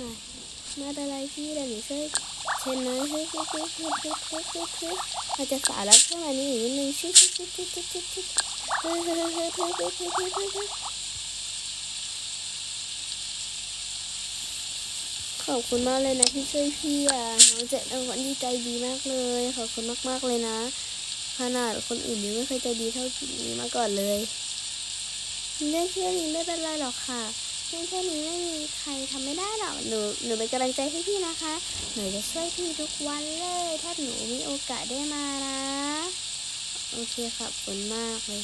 อะไม่เป็นไรพี่เดี๋ยวหนูช่วยเช็ดน้อยเฮ้ยเฮ้ยเฮ้ยเฮ้ยเฮ้ยเฮ้ยเฮ้ยเฮ้ยอาจจะสาแล้วขึ้นมานี่อีกนิดนึงชิชิชิชิชิชิชิเฮ้ยเฮ้ยเฮ้ยเฮ้ยเฮ้ยเฮ้ยเฮ้ยเฮ้ยเฮ้ยขอบคุณมากเลยนะที่ช่วยพี่อะน้องเจ็ดน้องวันดีใจดีมากเลย ขอบคุณมากๆเลยนะ ขนาดคนอื่นยังไม่เคยใจดีเท่าพี่นี้มาก่อนเลยเรื่องแค่นี้ไม่เป็นไรหรอกค่ะ เรื่งแค่นี้ไม่มีใครทำไม่ได้หรอกหนูหนูเป็นกำลังใจให้พี่นะคะ หนูจะช่วยพี่ทุกวันเลย ถ้าหนูมีโอกาสได้มานะโอเคขอบคุณมากเลย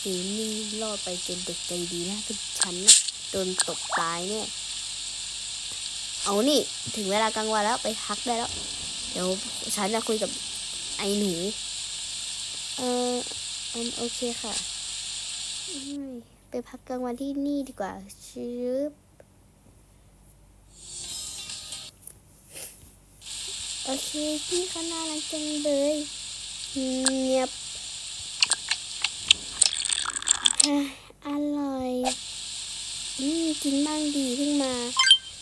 สีนี่รอดไปจนเด็กใจดีนะทุกฉันนะโดนตบตายเนี่ย เอานี่ถึงเวลากลางวันแล้วไปพักได้แล้ว เดี๋ยวฉันจะคุยกับไอ้หนู เอออืมโอเคค่ะอืม ไปพักกลางวันที่นี่ดีกว่าชืบโอเคพี่เขาน่ารักจังเลยเงียบอร่อยอืมกินบ้างดีเพิ่งมา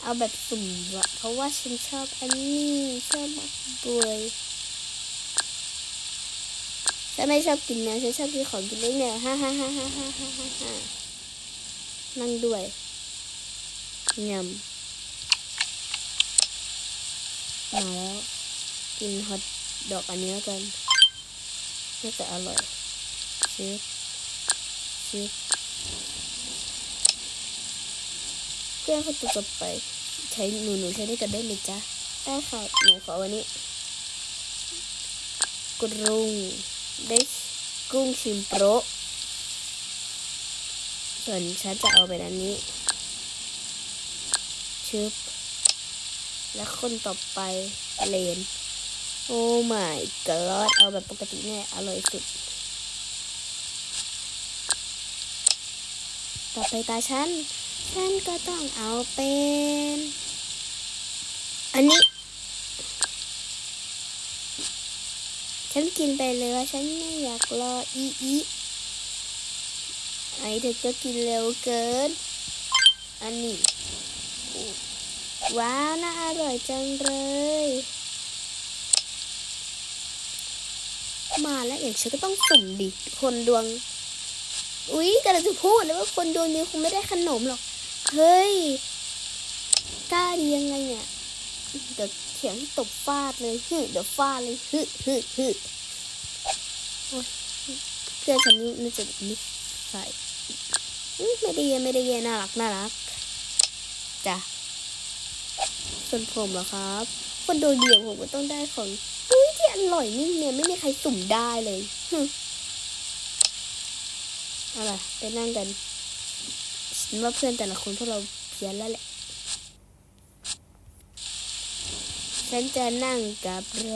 เอาแบบสุ่มอะเพราะว่าฉันชอบอันนี้ชอบมากเลย ฉันไม่ชอบกินเนื้อฉันชอบกินของกินเล็กเนี่ยฮ่าฮ่าฮ่าฮ่าฮ่าฮ่าฮ่านั่งด้วยยำมาแล้วกินฮอตดอกอันนี้แกันน่าจะอร่อยซื้อซื้อแก้วเขาตัวไป ใช้หนูหนูใช้ได้กันได้ไหมจ๊ะได้ค่ะหนูขอวันนี้กรุง ได้กุ้งชิมโปรส่วนฉันจะเอาเป็นอันนี้ชึบและคนต่อไปเลน โอ้ my god เอาแบบปกติเนี่ยอร่อยสุด ต่อไปตาฉัน ฉันก็ต้องเอาเป็น อันนี้ ฉันกินไปเลยว่าฉันไม่อยากรออีอีไอเด็กก็กินเร็วเกิน อันนี้ ว้าวน่าอร่อยจังเลย มาแล้วอย่างฉันก็ต้องสุ่มดิคนดวง อุ๊ยกำลังจะพูดเลยว่าคนดวงนี้คงไม่ได้ขนมหรอก เฮ้ยกล้าดียังไงเนี่ยเดี๋ยว เถียงตบฟาดเลยฮึเดี๋ยวฟาดเลยฮึฮึฮึเพื่อนฉันนี่น่าจะนิสัยไม่ได้เย็นไม่ได้เย็นน่ารักน่ารักจ้ะส่วนผมเหรอครับคนโดนเดียวผมก็ต้องได้ของอุ้ยที่อร่อยนี่เนี่ยไม่มีใครสุ่มได้เลยฮึอาล่ะไปนั่งกันฉันว่าเพื่อนแต่ละคนพวกเราเพี้ยนแล้วแหละ ฉันจะนั่งกับโร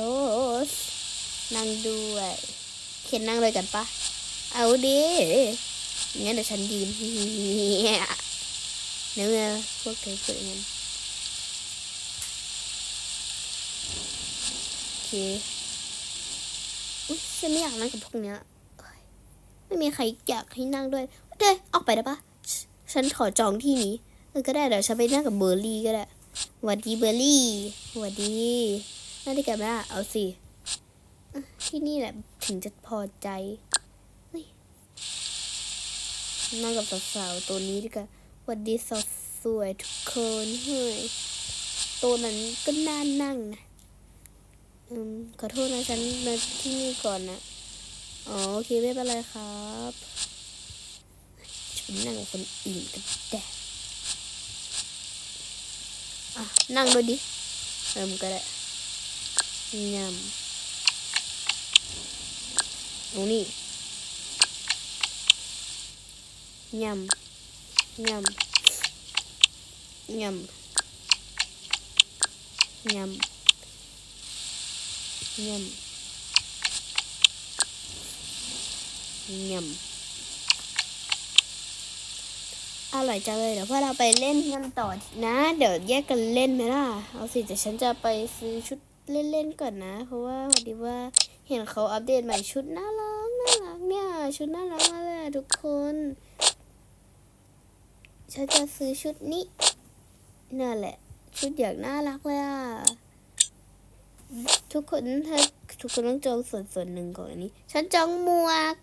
ส นั่งด้วย เขียนนั่งเลยกันปะ เอาดิงั้นเดี๋ยวฉันยืนเนี่ยเนื้อพวกเธอพูดงั้นโอเคอุ๊ยฉันไม่อยากนั่งกับพวกเนี้ยไม่มีใครอยากให้นั่งด้วยเด้ออกไปได้ปะฉฉันขอจองที่นี้เออก็ได้เดี๋ยวฉันไปนั่งกับเบอร์รี่ก็ได้ หวัดดีเบอร์รี่หวัดดีน่าได้กันไหมล่ะเอาสิที่นี่แหละถึงจะพอใจนั่งกับสาวๆตัวนี้ดีกว่าหวัดดีสาวสวยทุกคนเฮ้ยตัวนั้นก็น่านั่งนะอืมขอโทษนะฉันมาที่นี่ก่อนนะอ๋อโอเคไม่เป็นไรครับ ฉันนั่งกับคนอื่นกันแดดอะนั่งดูดิเติมก็ได้ nang body nyam kare nyam. Ini. Nyam nyam. Nyam. Nyam. Nyam. Nyam, nyam. อร่อยจังเลยเดี๋ยวพวกเราไปเล่นกันต่อนะ เดี๋ยวแยกกันเล่นไหมล่ะ เอาสิแต่ฉันจะไปซื้อชุดเล่นๆก่อนนะ เพราะว่าพอดีว่าเห็นเขาอัปเดตใหม่ชุดน่ารักน่ารักเนี่ยชุดน่ารักมากเลยทุกคน ฉันจะซื้อชุดนี้นั่นแหละ ชุดอย่างน่ารักเลยอะทุกคนถ้าทุกคนต้องจองส่วนส่วนหนึ่งก่อนอันนี้ ฉันจองหมวก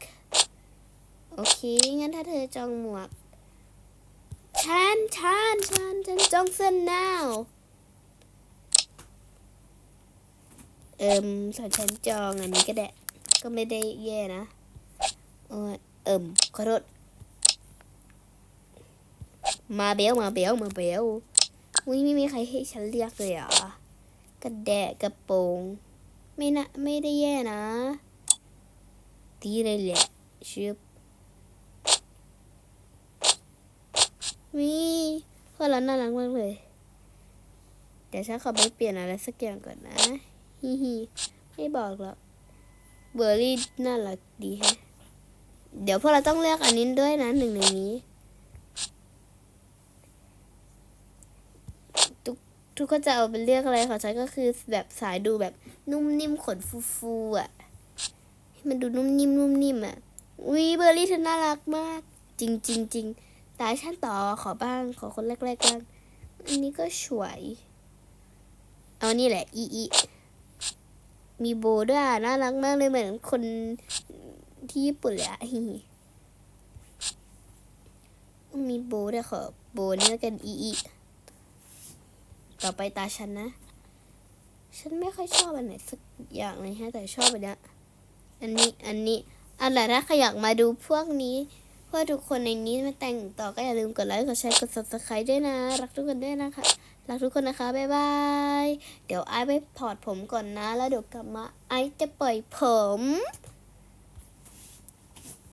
โอเคงั้นถ้าเธอจองหมวก ฉันฉันฉันฉันจองเสื้อหนาวเอิมส่วนฉันจองอันนี้ก็ได้ก็ไม่ได้แย่นะโอ้ยเอิมขอโทษมาเบลมาเบลมาเบลอุ้ยไม่มีใครให้ฉันเรียกเลยอะกระแดะกระโปรงไม่นะไม่ได้แย่นะตีเลยแหละชึบ วิเพื่อนเราน่ารักมากเลย เดี๋ยวฉันขอไปเปลี่ยนอะไรสักอย่างก่อนนะฮิฮิไม่บอกหรอกเบอร์รี่น่ารักดีแฮะเดี๋ยวพวกเราต้องเลือกอันนี้ด้วยนะหนึ่งในนี้ ทุกทุกคนจะเอาเป็นเลือกอะไรของฉันก็คือแบบสายดูแบบนุ่มนิ่มขนฟูๆอะให้มันดูนุ่มนิ่มนุ่มนิ่มอะวิเบอร์รี่เธอน่ารักมาก จริงจริงจริง ตาฉันต่อขอบ้างขอคนแรกๆบ้างอันนี้ก็สวยเอานี่แหละ อีอีมีโบด้วยน่ารักมากเลยเหมือนคนที่ญี่ปุ่นเลยอะฮิฮมีโบด้วยขอโบนี่แล้วกันอีอีต่อไปตาฉันนะ ฉันไม่ค่อยชอบอันไหนสักอย่างเลยฮะแต่ชอบอันนี้อันนี้ อันนี้อันไหนถ้าใครอยากมาดูพวกนี้ เพื่อทุกคนในนี้มาแต่งต่อก็อย่าลืมกดไลค์กดแชร์กด subscribe ด้วยนะ รักทุกคนด้วยนะคะ รักทุกคนนะคะ บ๊ายบาย เดี๋ยวไอซ์ไปถอดผมก่อนนะ แล้วเดี๋ยวกลับมาไอซ์จะปล่อยผม